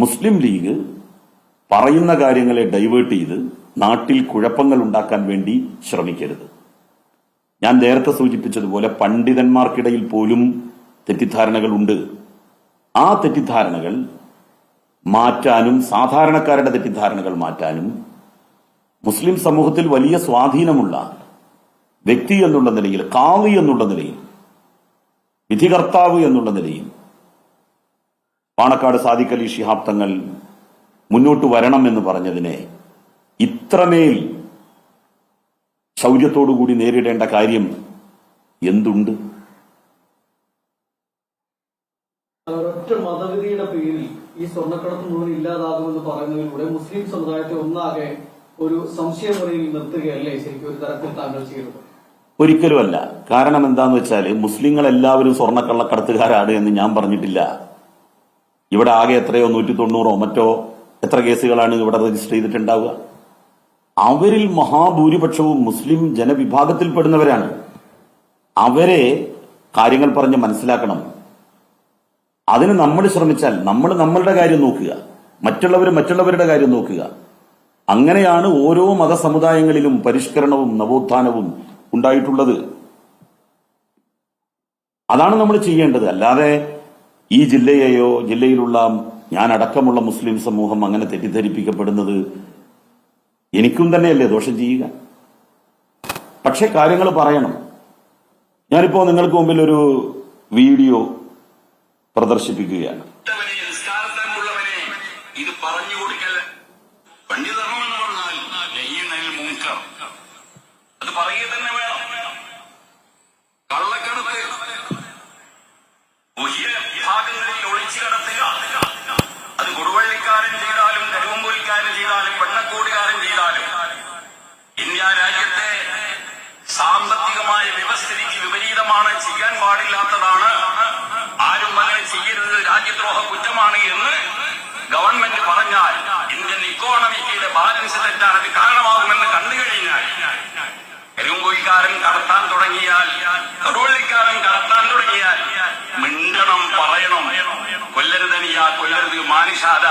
മുസ്ലിം league പറയുന്ന കാര്യങ്ങളെ divert ചെയ്ത് നാട്ടിൽ കുഴപ്പങ്ങൾ ഉണ്ടാക്കാൻ വേണ്ടി ശ്രമിക്കരുത്. ഞാൻ നേരത്തെ സൂചിപ്പിച്ചതുപോലെ പണ്ഡിതന്മാർക്കിടയിൽ പോലും തെറ്റിദ്ധാരണകൾ ഉണ്ട്. ആ തെറ്റിദ്ധാരണകൾ മാറ്റാനും സാധാരണക്കാരുടെ തെറ്റിദ്ധാരണകൾ മാറ്റാനും മുസ്ലിം സമൂഹത്തിൽ വലിയ സ്വാധീനമുള്ള വ്യക്തി എന്നുള്ള നിലയിൽ കാവി എന്നുള്ള നിലയിൽ വിധികർത്താവ് എന്നുള്ള നിലയിൽ പാണക്കാട് സാദിഖ് അലി ശിഹാബ് തങ്ങൾ മുന്നോട്ട് വരണം എന്ന് പറഞ്ഞതിനെ ഇത്രമേൽ കൂടി നേരിടേണ്ട കാര്യം എന്തുണ്ട്? ഒരൊറ്റ മതഗതിയുടെ പേരിൽ ഈ സ്വർണക്കടത്ത് മുഴുവൻ ഇല്ലാതാകുമെന്ന് പറയുന്നതിലൂടെ മുസ്ലിം സമുദായത്തെ ഒന്നാകെ ഒരു സംശയമുറയിൽ നിർത്തുകയല്ലേ ശരിക്കും ഒരു തരത്തിൽ താങ്കൾ ചെയ്യുന്നത്? ഒരിക്കലുമല്ല. കാരണം എന്താന്ന് വെച്ചാൽ മുസ്ലിങ്ങൾ എല്ലാവരും സ്വർണക്കള്ളക്കടത്തുകാരാണ് എന്ന് ഞാൻ പറഞ്ഞിട്ടില്ല. ഇവിടെ ആകെ എത്രയോ? നൂറ്റി തൊണ്ണൂറോ മറ്റോ? എത്ര കേസുകളാണ് ഇവിടെ രജിസ്റ്റർ ചെയ്തിട്ടുണ്ടാവുക? അവരിൽ മഹാഭൂരിപക്ഷവും മുസ്ലിം ജനവിഭാഗത്തിൽപ്പെടുന്നവരാണ്. അവരെ കാര്യങ്ങൾ പറഞ്ഞ് മനസ്സിലാക്കണം. അതിന് നമ്മൾ ശ്രമിച്ചാൽ നമ്മൾ നമ്മളുടെ കാര്യം നോക്കുക. മറ്റുള്ളവർ മറ്റുള്ളവരുടെ കാര്യം നോക്കുക. അങ്ങനെയാണ് ഓരോ മതസമുദായങ്ങളിലും പരിഷ്കരണവും നവോത്ഥാനവും ഉണ്ടായിട്ടുള്ളത്. അതാണ് നമ്മൾ ചെയ്യേണ്ടത്. അല്ലാതെ ഈ ജില്ലയെയോ ജില്ലയിലുള്ള ഞാൻ അടക്കമുള്ള മുസ്ലിം സമൂഹം അങ്ങനെ തെറ്റിദ്ധരിപ്പിക്കപ്പെടുന്നത് എനിക്കും തന്നെയല്ലേ ദോഷം ചെയ്യുക പക്ഷേ കാര്യങ്ങൾ പറയണം ഞാനിപ്പോ നിങ്ങൾക്ക് മുമ്പിൽ ഒരു വീഡിയോ പ്രദർശിപ്പിക്കുകയാണ്! ഇത് പറഞ്ഞു കൊടുക്കല്ല എന്ന് പറഞ്ഞാൽ അത് തന്നെ വേണം ഇന്ത്യ രാജ്യത്തെ സാമ്പത്തികമായ വ്യവസ്ഥിതിക്ക് വിപരീതമാണ് ചെയ്യാൻ പാടില്ലാത്തതാണ്. ആരും അങ്ങനെ ചെയ്യരുത് രാജ്യദ്രോഹ കുറ്റമാണ് എന്ന് ഗവൺമെന്റ് പറഞ്ഞാൽ ഇന്ത്യൻ ഇക്കോണമിക്കിയുടെ ബാലൻസ് തെറ്റാൻ അത് കാരണമാകുമെന്ന് കണ്ടു കഴിഞ്ഞാൽ കരിമ്പൊഴിക്കാരൻ കടത്താൻ തുടങ്ങിയാൽ കടുവള്ളിക്കാരൻ കടത്താൻ തുടങ്ങിയാൽ മിണ്ടണം പറയണം. കൊല്ലരുതനിയ കൊല്ലരുത് മാനിഷാദ.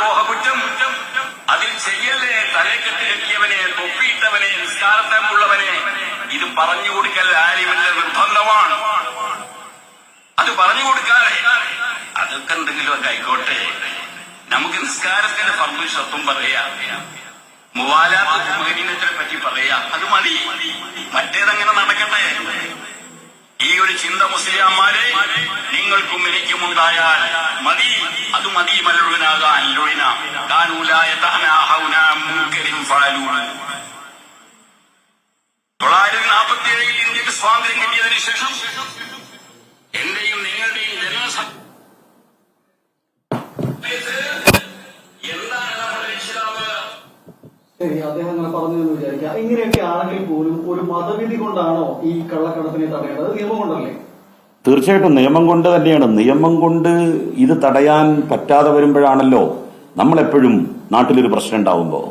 പറയുന്ന രാജ്യദ്രോഹ കുറ്റം അതിൽ ചെയ്യല്ലേ തലേക്കെട്ട് കെട്ടിയവനെ തൊപ്പിയിട്ടവനെ നിസ്കാരത്തമുള്ളവനെ ഇത് പറഞ്ഞു കൊടുക്കൽ ആരുമില്ല നിർബന്ധമാണ്. അത് പറഞ്ഞു കൊടുക്കാതെ അതൊക്കെ എന്തെങ്കിലുമൊക്കെ ആയിക്കോട്ടെ. നമുക്ക് നിസ്കാരത്തിന്റെ പർമിഷത്വം പറയാം. മുവാലാത്ത് മുഹരീനത്തെ പറ്റി പറയാം. അത് മതി. ഒരു ചിന്ത മുസ്ലിയാന്മാരെ നിങ്ങൾക്കും എനിക്കും ഉണ്ടായാൽ മതി. അത് മതി മലഴുവിനാകാൻ ലൊഴിന. മുൻകരിൻ ഫാലൂ തൊള്ളായിരത്തി നാൽപ്പത്തി ഏഴിൽ ഇന്ത്യയ്ക്ക് സ്വാതന്ത്ര്യം കിട്ടിയതിനു ശേഷം ശരി അദ്ദേഹം അങ്ങനെ പറഞ്ഞു എന്ന് വിചാരിക്കുക. ഇങ്ങനെയൊക്കെ ആണെങ്കിൽ പോലും ഒരു മതവിധി കൊണ്ടാണോ ഈ കള്ളക്കടത്തിനെ തടയേണ്ടത്? നിയമം കൊണ്ടല്ലേ? തീർച്ചയായിട്ടും നിയമം കൊണ്ട് തന്നെയാണ്. നിയമം കൊണ്ട് ഇത് തടയാൻ പറ്റാതെ വരുമ്പോഴാണല്ലോ നമ്മളെപ്പോഴും നാട്ടിലൊരു പ്രശ്നം ഉണ്ടാവുമ്പോൾ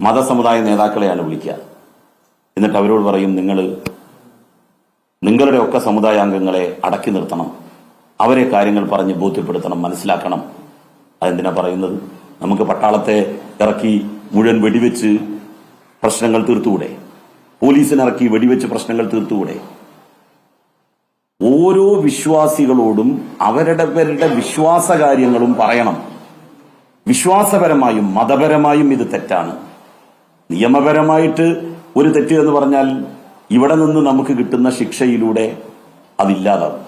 മതസമുദായ നേതാക്കളെയാണ് വിളിക്കുക. എന്നിട്ട് അവരോട് പറയും നിങ്ങൾ നിങ്ങളുടെ ഒക്കെ സമുദായാംഗങ്ങളെ അടക്കി നിർത്തണം. അവരെ കാര്യങ്ങൾ പറഞ്ഞ് ബോധ്യപ്പെടുത്തണം മനസ്സിലാക്കണം. അതെന്തിനാ പറയുന്നത്? നമുക്ക് പട്ടാളത്തെ ഇറക്കി മുഴുവൻ വെടിവെച്ച് പ്രശ്നങ്ങൾ തീർത്തുകൂടെ? പോലീസിനിറക്കി വെടിവെച്ച് പ്രശ്നങ്ങൾ തീർത്തുകൂടെ? ഓരോ വിശ്വാസികളോടും അവരുടെ പേരുടെ വിശ്വാസ കാര്യങ്ങളും പറയണം. വിശ്വാസപരമായും മതപരമായും ഇത് തെറ്റാണ്. നിയമപരമായിട്ട് ഒരു തെറ്റ് എന്ന് പറഞ്ഞാൽ ഇവിടെ നിന്ന് നമുക്ക് കിട്ടുന്ന ശിക്ഷയിലൂടെ അതില്ലാതാവും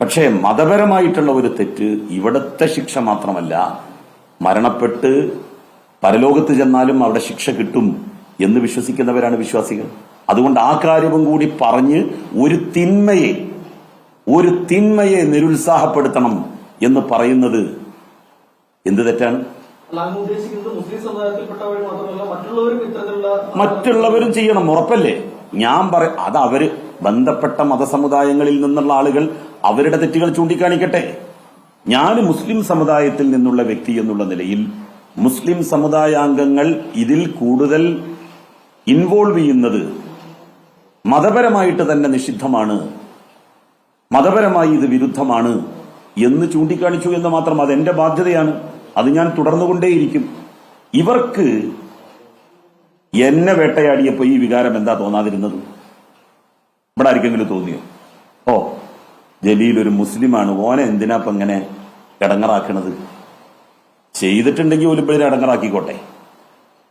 പക്ഷേ മതപരമായിട്ടുള്ള ഒരു തെറ്റ് ഇവിടത്തെ ശിക്ഷ മാത്രമല്ല മരണപ്പെട്ട് പരലോകത്ത് ചെന്നാലും അവിടെ ശിക്ഷ കിട്ടും എന്ന് വിശ്വസിക്കുന്നവരാണ് വിശ്വാസികൾ. അതുകൊണ്ട് ആ കാര്യവും കൂടി പറഞ്ഞ് ഒരു തിന്മയെ ഒരു തിന്മയെ നിരുത്സാഹപ്പെടുത്തണം എന്ന് പറയുന്നത് എന്ത് തെറ്റാണ്? മറ്റുള്ളവരും ചെയ്യണം ഉറപ്പല്ലേ? ഞാൻ പറ അത് അവർ ബന്ധപ്പെട്ട മതസമുദായങ്ങളിൽ നിന്നുള്ള ആളുകൾ അവരുടെ തെറ്റുകൾ ചൂണ്ടിക്കാണിക്കട്ടെ. ഞാൻ മുസ്ലിം സമുദായത്തിൽ നിന്നുള്ള വ്യക്തി എന്നുള്ള നിലയിൽ മുസ്ലിം സമുദായാംഗങ്ങൾ ഇതിൽ കൂടുതൽ ഇൻവോൾവ് ചെയ്യുന്നത് മതപരമായിട്ട് തന്നെ നിഷിദ്ധമാണ്. മതപരമായി ഇത് വിരുദ്ധമാണ് എന്ന് ചൂണ്ടിക്കാണിച്ചു എന്ന് മാത്രം അത് ബാധ്യതയാണ്. അത് ഞാൻ തുടർന്നുകൊണ്ടേയിരിക്കും. ഇവർക്ക് എന്നെ വേട്ടയാടിയപ്പോ ഈ വികാരം എന്താ തോന്നാതിരുന്നത്? ഇവിടെ ആർക്കെങ്കിലും തോന്നിയോ? ഓ ജലീൽ ഒരു മുസ്ലിമാണ്. ഓനെ എന്തിനാ കിടങ്ങറാക്കണത് ഇങ്ങനെ ഇടങ്ങറാക്കണത്? ചെയ്തിട്ടുണ്ടെങ്കിൽ ഒരു അടങ്ങറാക്കിക്കോട്ടെ.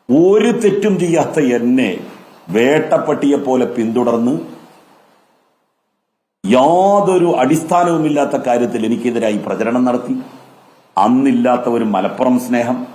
ഒരു തെറ്റും ചെയ്യാത്ത എന്നെ വേട്ടപ്പട്ടിയെ പോലെ പിന്തുടർന്ന് യാതൊരു അടിസ്ഥാനവുമില്ലാത്ത കാര്യത്തിൽ എനിക്കെതിരായി പ്രചരണം നടത്തി. അന്നില്ലാത്ത ഒരു മലപ്പുറം സ്നേഹം.